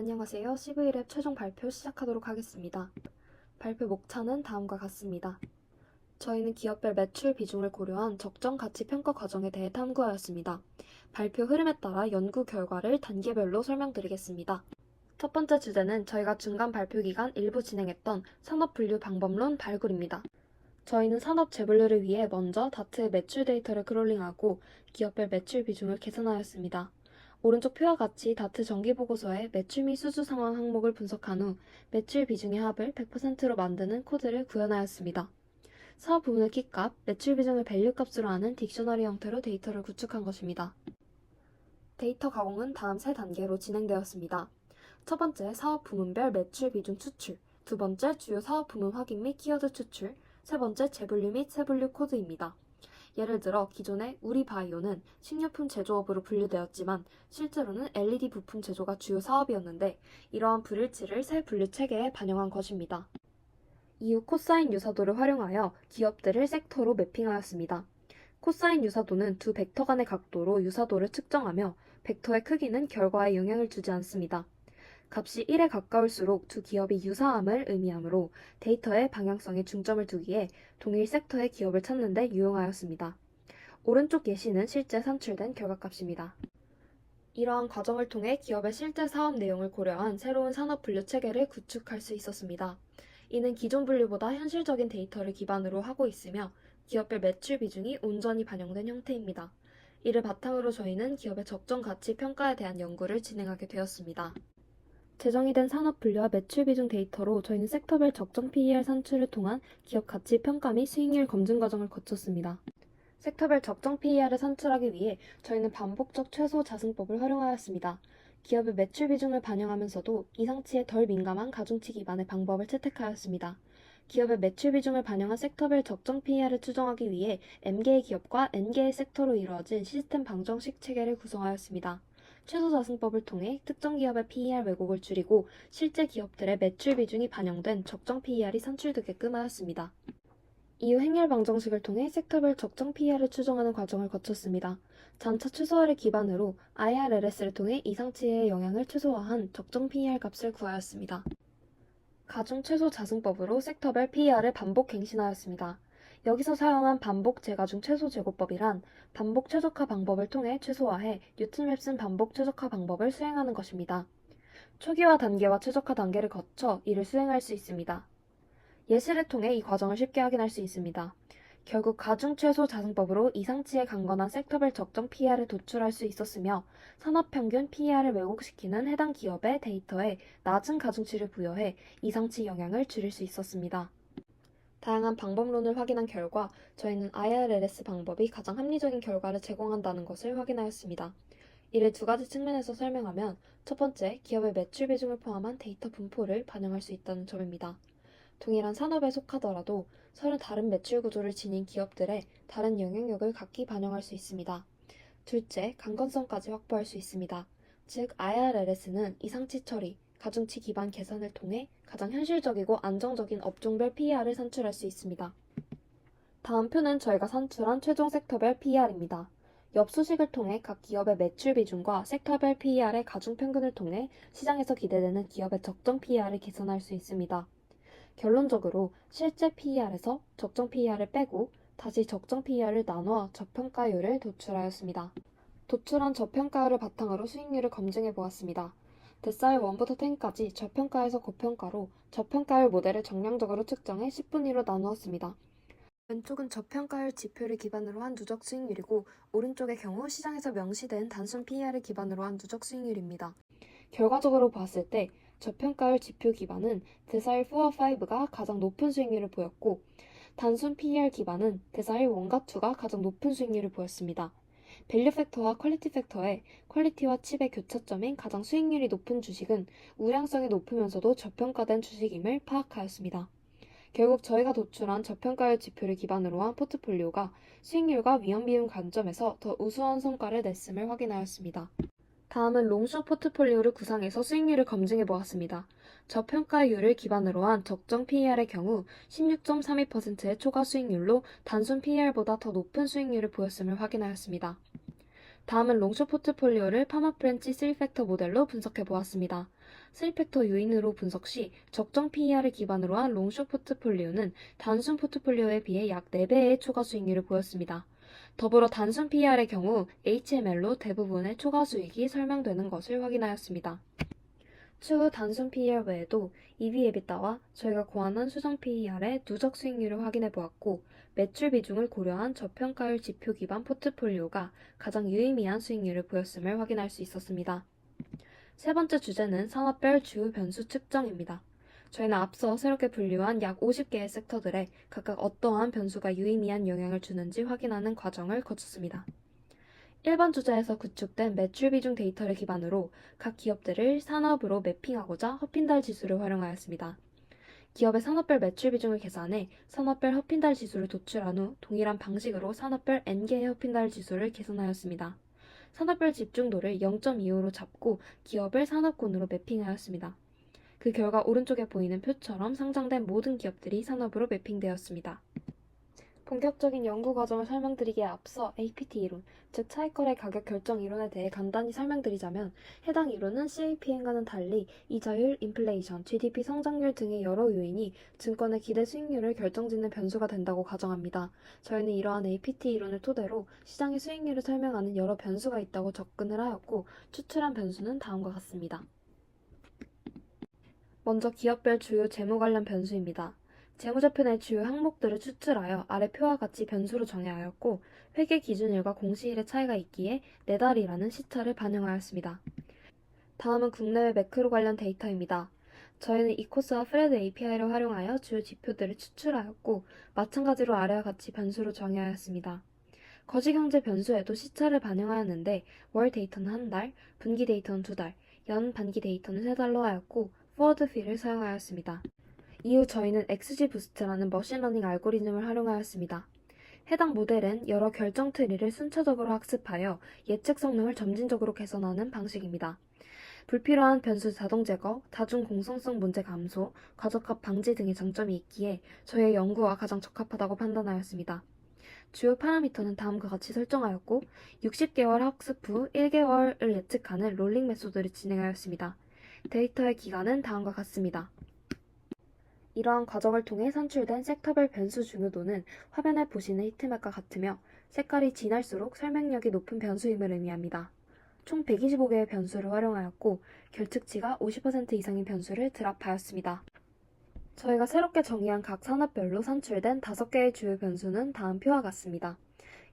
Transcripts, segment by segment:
안녕하세요. CV랩 최종 발표 시작하도록 하겠습니다. 발표 목차는 다음과 같습니다. 저희는 기업별 매출 비중을 고려한 적정 가치 평가 과정에 대해 탐구하였습니다. 발표 흐름에 따라 연구 결과를 단계별로 설명드리겠습니다. 첫 번째 주제는 저희가 중간 발표 기간 일부 진행했던 산업 분류 방법론 발굴입니다. 저희는 산업 재분류를 위해 먼저 다트의 매출 데이터를 크롤링하고 기업별 매출 비중을 계산하였습니다. 오른쪽 표와 같이 다트 정기보고서의 매출 및 수주 상황 항목을 분석한 후 매출 비중의 합을 100%로 만드는 코드를 구현하였습니다. 사업 부문의 키값, 매출 비중을 밸류 값으로 하는 딕셔너리 형태로 데이터를 구축한 것입니다. 데이터 가공은 다음 세 단계로 진행되었습니다. 첫 번째, 사업 부문별 매출 비중 추출. 두 번째, 주요 사업 부문 확인 및 키워드 추출. 세 번째, 재분류 및 세분류 코드입니다. 예를 들어 기존의 우리 바이오는 식료품 제조업으로 분류되었지만 실제로는 LED 부품 제조가 주요 사업이었는데 이러한 불일치를 새 분류 체계에 반영한 것입니다. 이후 코사인 유사도를 활용하여 기업들을 섹터로 매핑하였습니다. 코사인 유사도는 두 벡터 간의 각도로 유사도를 측정하며 벡터의 크기는 결과에 영향을 주지 않습니다. 값이 1에 가까울수록 두 기업이 유사함을 의미하므로 데이터의 방향성에 중점을 두기에 동일 섹터의 기업을 찾는 데 유용하였습니다. 오른쪽 예시는 실제 산출된 결과값입니다. 이러한 과정을 통해 기업의 실제 사업 내용을 고려한 새로운 산업 분류 체계를 구축할 수 있었습니다. 이는 기존 분류보다 현실적인 데이터를 기반으로 하고 있으며 기업별 매출 비중이 온전히 반영된 형태입니다. 이를 바탕으로 저희는 기업의 적정 가치 평가에 대한 연구를 진행하게 되었습니다. 제정이 된 산업 분류와 매출 비중 데이터로 저희는 섹터별 적정 PER 산출을 통한 기업 가치 평가 및 수익률 검증 과정을 거쳤습니다. 섹터별 적정 PER을 산출하기 위해 저희는 반복적 최소 자승법을 활용하였습니다. 기업의 매출 비중을 반영하면서도 이상치에 덜 민감한 가중치 기반의 방법을 채택하였습니다. 기업의 매출 비중을 반영한 섹터별 적정 PER을 추정하기 위해 M개의 기업과 N개의 섹터로 이루어진 시스템 방정식 체계를 구성하였습니다. 최소 자승법을 통해 특정 기업의 PER 왜곡을 줄이고 실제 기업들의 매출 비중이 반영된 적정 PER이 산출되게끔 하였습니다. 이후 행렬 방정식을 통해 섹터별 적정 PER을 추정하는 과정을 거쳤습니다. 잔차 최소화를 기반으로 IRLS를 통해 이상치의 영향을 최소화한 적정 PER 값을 구하였습니다. 가중 최소 자승법으로 섹터별 PER을 반복 갱신하였습니다. 여기서 사용한 반복 재가중 최소 제곱법이란 반복 최적화 방법을 통해 최소화해 뉴튼랩슨 반복 최적화 방법을 수행하는 것입니다. 초기화 단계와 최적화 단계를 거쳐 이를 수행할 수 있습니다. 예시를 통해 이 과정을 쉽게 확인할 수 있습니다. 결국 가중 최소 자승법으로 이상치에 강건한 섹터별 적정 PER을 도출할 수 있었으며 산업평균 PER을 왜곡시키는 해당 기업의 데이터에 낮은 가중치를 부여해 이상치 영향을 줄일 수 있었습니다. 다양한 방법론을 확인한 결과 저희는 IRLS 방법이 가장 합리적인 결과를 제공한다는 것을 확인하였습니다. 이를 두 가지 측면에서 설명하면 첫 번째, 기업의 매출 비중을 포함한 데이터 분포를 반영할 수 있다는 점입니다. 동일한 산업에 속하더라도 서로 다른 매출 구조를 지닌 기업들의 다른 영향력을 각기 반영할 수 있습니다. 둘째, 강건성까지 확보할 수 있습니다. 즉, IRLS는 이상치 처리, 가중치 기반 계산을 통해 가장 현실적이고 안정적인 업종별 PER을 산출할 수 있습니다. 다음 표는 저희가 산출한 최종 섹터별 PER입니다. 옆 수식을 통해 각 기업의 매출 비중과 섹터별 PER의 가중 평균을 통해 시장에서 기대되는 기업의 적정 PER을 계산할 수 있습니다. 결론적으로 실제 PER에서 적정 PER을 빼고 다시 적정 PER을 나누어 저평가율을 도출하였습니다. 도출한 저평가율을 바탕으로 수익률을 검증해 보았습니다. 데사일 1부터 10까지 저평가에서 고평가로 저평가율 모델을 정량적으로 측정해 10분의 1로 나누었습니다. 왼쪽은 저평가율 지표를 기반으로 한 누적 수익률이고 오른쪽의 경우 시장에서 명시된 단순 PER을 기반으로 한 누적 수익률입니다. 결과적으로 봤을 때 저평가율 지표 기반은 데사일 4와 5가 가장 높은 수익률을 보였고 단순 PER 기반은 데사일 1과 2가 가장 높은 수익률을 보였습니다. 밸류 팩터와 퀄리티 팩터의 퀄리티와 칩의 교차점인 가장 수익률이 높은 주식은 우량성이 높으면서도 저평가된 주식임을 파악하였습니다. 결국 저희가 도출한 저평가율 지표를 기반으로 한 포트폴리오가 수익률과 위험 비용 관점에서 더 우수한 성과를 냈음을 확인하였습니다. 다음은 롱숏 포트폴리오를 구상해서 수익률을 검증해 보았습니다. 저평가율을 기반으로 한 적정 PER의 경우 16.32%의 초과 수익률로 단순 PER보다 더 높은 수익률을 보였음을 확인하였습니다. 다음은 롱숏 포트폴리오를 파마 프렌치 3팩터 모델로 분석해 보았습니다. 3팩터 요인으로 분석 시 적정 PER을 기반으로 한 롱숏 포트폴리오는 단순 포트폴리오에 비해 약 4배의 초과 수익률을 보였습니다. 더불어 단순 PER의 경우 HML로 대부분의 초과 수익이 설명되는 것을 확인하였습니다. 추후 단순 PER 외에도 EV/EBITDA와 저희가 고안한 수정 PER의 누적 수익률을 확인해 보았고 매출 비중을 고려한 저평가율 지표 기반 포트폴리오가 가장 유의미한 수익률을 보였음을 확인할 수 있었습니다. 세 번째 주제는 산업별 주요 변수 측정입니다. 저희는 앞서 새롭게 분류한 약 50개의 섹터들에 각각 어떠한 변수가 유의미한 영향을 주는지 확인하는 과정을 거쳤습니다. 1번 주제에서 구축된 매출 비중 데이터를 기반으로 각 기업들을 산업으로 매핑하고자 허핀달 지수를 활용하였습니다. 기업의 산업별 매출 비중을 계산해 산업별 허핀달 지수를 도출한 후 동일한 방식으로 산업별 N개의 허핀달 지수를 계산하였습니다. 산업별 집중도를 0.25로 잡고 기업을 산업군으로 매핑하였습니다. 그 결과 오른쪽에 보이는 표처럼 상장된 모든 기업들이 산업으로 매핑되었습니다. 본격적인 연구 과정을 설명드리기에 앞서 APT 이론, 즉 차익거래 가격 결정 이론에 대해 간단히 설명드리자면 해당 이론은 CAPM과는 달리 이자율, 인플레이션, GDP 성장률 등의 여러 요인이 증권의 기대 수익률을 결정짓는 변수가 된다고 가정합니다. 저희는 이러한 APT 이론을 토대로 시장의 수익률을 설명하는 여러 변수가 있다고 접근을 하였고 추출한 변수는 다음과 같습니다. 먼저 기업별 주요 재무 관련 변수입니다. 재무제표 내 주요 항목들을 추출하여 아래 표와 같이 변수로 정의하였고 회계 기준일과 공시일의 차이가 있기에 네달이라는 시차를 반영하였습니다. 다음은 국내외 매크로 관련 데이터입니다. 저희는 이코스와 프레드 API를 활용하여 주요 지표들을 추출하였고 마찬가지로 아래와 같이 변수로 정의하였습니다. 거시경제 변수에도 시차를 반영하였는데 월 데이터는 한 달, 분기 데이터는 두 달, 연 단기 데이터는 세 달로 하였고 포워드 필을 사용하였습니다. 이후 저희는 XG 부스트라는 머신러닝 알고리즘을 활용하였습니다. 해당 모델은 여러 결정 트리를 순차적으로 학습하여 예측 성능을 점진적으로 개선하는 방식입니다. 불필요한 변수 자동 제거, 다중 공성성 문제 감소, 과적합 방지 등의 장점이 있기에 저희의 연구와 가장 적합하다고 판단하였습니다. 주요 파라미터는 다음과 같이 설정하였고 60개월 학습 후 1개월을 예측하는 롤링 메소드를 진행하였습니다. 데이터의 기간은 다음과 같습니다. 이러한 과정을 통해 산출된 섹터별 변수 중요도는 화면에 보시는 히트맵과 같으며 색깔이 진할수록 설명력이 높은 변수임을 의미합니다. 총 125개의 변수를 활용하였고 결측치가 50% 이상인 변수를 드랍하였습니다. 저희가 새롭게 정의한 각 산업별로 산출된 5개의 주요 변수는 다음 표와 같습니다.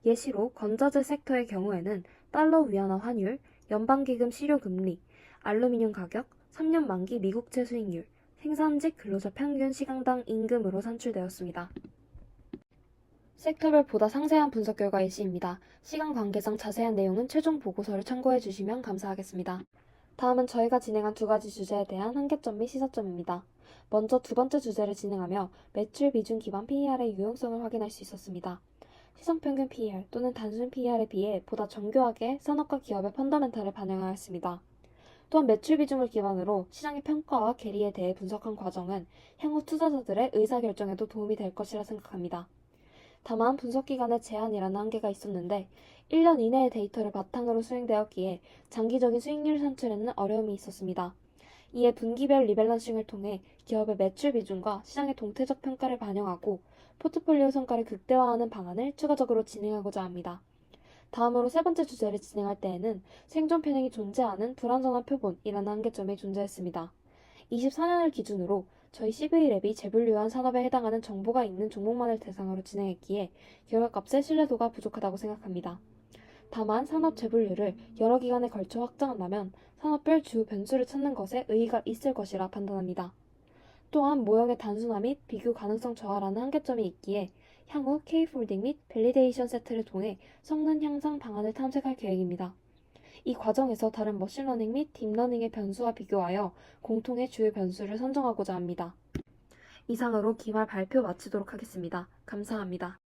예시로 건자재 섹터의 경우에는 달러 위안화 환율, 연방기금 실효 금리, 알루미늄 가격, 3년 만기 미국채 수익률, 생산직 근로자 평균 시간당 임금으로 산출되었습니다. 섹터별 보다 상세한 분석 결과 예시입니다. 시간 관계상 자세한 내용은 최종 보고서를 참고해 주시면 감사하겠습니다. 다음은 저희가 진행한 두 가지 주제에 대한 한계점 및 시사점입니다. 먼저 두 번째 주제를 진행하며 매출 비중 기반 PER의 유용성을 확인할 수 있었습니다. 시성평균 PER 또는 단순 PER에 비해 보다 정교하게 산업과 기업의 펀더멘탈을 반영하였습니다. 또한 매출 비중을 기반으로 시장의 평가와 계리에 대해 분석한 과정은 향후 투자자들의 의사결정에도 도움이 될 것이라 생각합니다. 다만 분석 기간에 제한이라는 한계가 있었는데 1년 이내의 데이터를 바탕으로 수행되었기에 장기적인 수익률 산출에는 어려움이 있었습니다. 이에 분기별 리밸런싱을 통해 기업의 매출 비중과 시장의 동태적 평가를 반영하고 포트폴리오 성과를 극대화하는 방안을 추가적으로 진행하고자 합니다. 다음으로 세 번째 주제를 진행할 때에는 생존 편향이 존재하는 불완전한 표본이라는 한계점이 존재했습니다. 24년을 기준으로 저희 CV랩이 재분류한 산업에 해당하는 정보가 있는 종목만을 대상으로 진행했기에 결과값의 신뢰도가 부족하다고 생각합니다. 다만 산업 재분류를 여러 기간에 걸쳐 확장한다면 산업별 주요 변수를 찾는 것에 의의가 있을 것이라 판단합니다. 또한 모형의 단순화 및 비교 가능성 저하라는 한계점이 있기에 향후 K폴딩 및 밸리데이션 세트를 통해 성능 향상 방안을 탐색할 계획입니다. 이 과정에서 다른 머신러닝 및 딥러닝의 변수와 비교하여 공통의 주요 변수를 선정하고자 합니다. 이상으로 기말 발표 마치도록 하겠습니다. 감사합니다.